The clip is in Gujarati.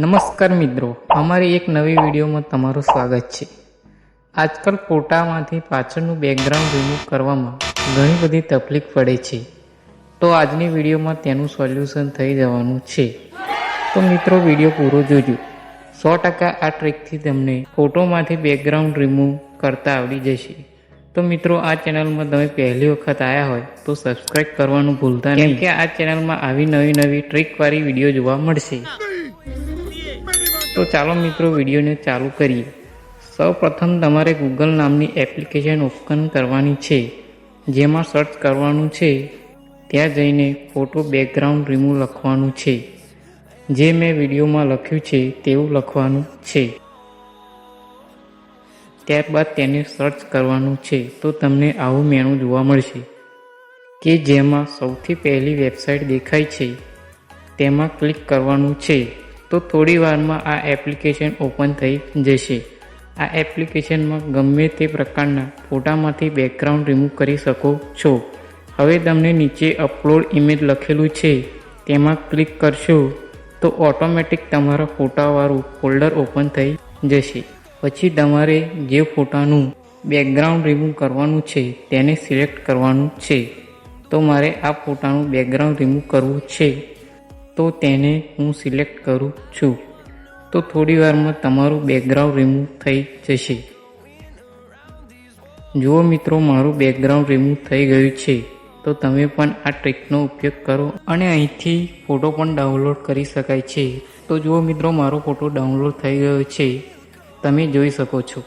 નમસ્કાર મિત્રો અમારી એક નવી વિડીયોમાં તમારું સ્વાગત છે. આજકાલ ફોટામાંથી પાછળનું બેકગ્રાઉન્ડ રિમૂવ કરવામાં ઘણી બધી તકલીફ પડે છે. તો આજની વિડીયોમાં તેનું સોલ્યુશન થઈ જવાનું છે. તો મિત્રો વીડિયો પૂરો જોજો. સો ટકા આ ટ્રીકથી તમને ફોટોમાંથી બેકગ્રાઉન્ડ રિમૂવ કરતા આવડી જશે. તો મિત્રો આ ચેનલમાં તમે પહેલી વખત આવ્યા હોય તો સબસ્ક્રાઈબ કરવાનું ભૂલતા નહીં. કે આ ચેનલમાં આવી નવી નવી ટ્રીકવાળી વીડિયો જોવા મળશે. તો ચાલો મિત્રો વિડીયોને ચાલુ કરીએ. સૌ પ્રથમ તમારે ગૂગલ નામની એપ્લિકેશન ઓપન કરવાની છે. જેમાં સર્ચ કરવાનું છે. ત્યાં જઈને ફોટો બેકગ્રાઉન્ડ રિમૂવ લખવાનું છે. જે મેં વિડીયોમાં લખ્યું છે તેવું લખવાનું છે. ત્યારબાદ તેને સર્ચ કરવાનું છે તો તમને આવું મેનુ જોવા મળશે કે જેમાં સૌથી પહેલી વેબસાઇટ દેખાય છે. તેમાં ક્લિક કરવાનું છે. તો થોડી વારમાં આ એપ્લિકેશન ઓપન થઈ જશે. આ એપ્લિકેશનમાં ગમે તે પ્રકારના ફોટામાંથી બેકગ્રાઉન્ડ રિમૂવ કરી શકો છો. હવે તમને નીચે અપલોડ ઇમેજ લખેલું છે. તેમાં ક્લિક કરશો તો ઓટોમેટિક તમારા ફોટાવાળું ફોલ્ડર ઓપન થઈ જશે. પછી તમારે જે ફોટાનું બેકગ્રાઉન્ડ રિમૂવ કરવાનું છે તેને સિલેક્ટ કરવાનું છે. તો મારે આ ફોટાનું બેકગ્રાઉન્ડ રિમૂવ કરવું છે. તો તેને હું સિલેક્ટ કરું છું. તો થોડી વારમાં તમારું બેકગ્રાઉન્ડ રિમૂવ થઈ જશે. જુઓ મિત્રો, મારું બેકગ્રાઉન્ડ રિમૂવ થઈ ગયું છે. તો તમે પણ આ ટ્રીકનો ઉપયોગ કરો અને અહીંથી ફોટો પણ ડાઉનલોડ કરી શકાય છે. તો જુઓ મિત્રો, મારો ફોટો ડાઉનલોડ થઈ ગયો છે. તમે જોઈ શકો છો.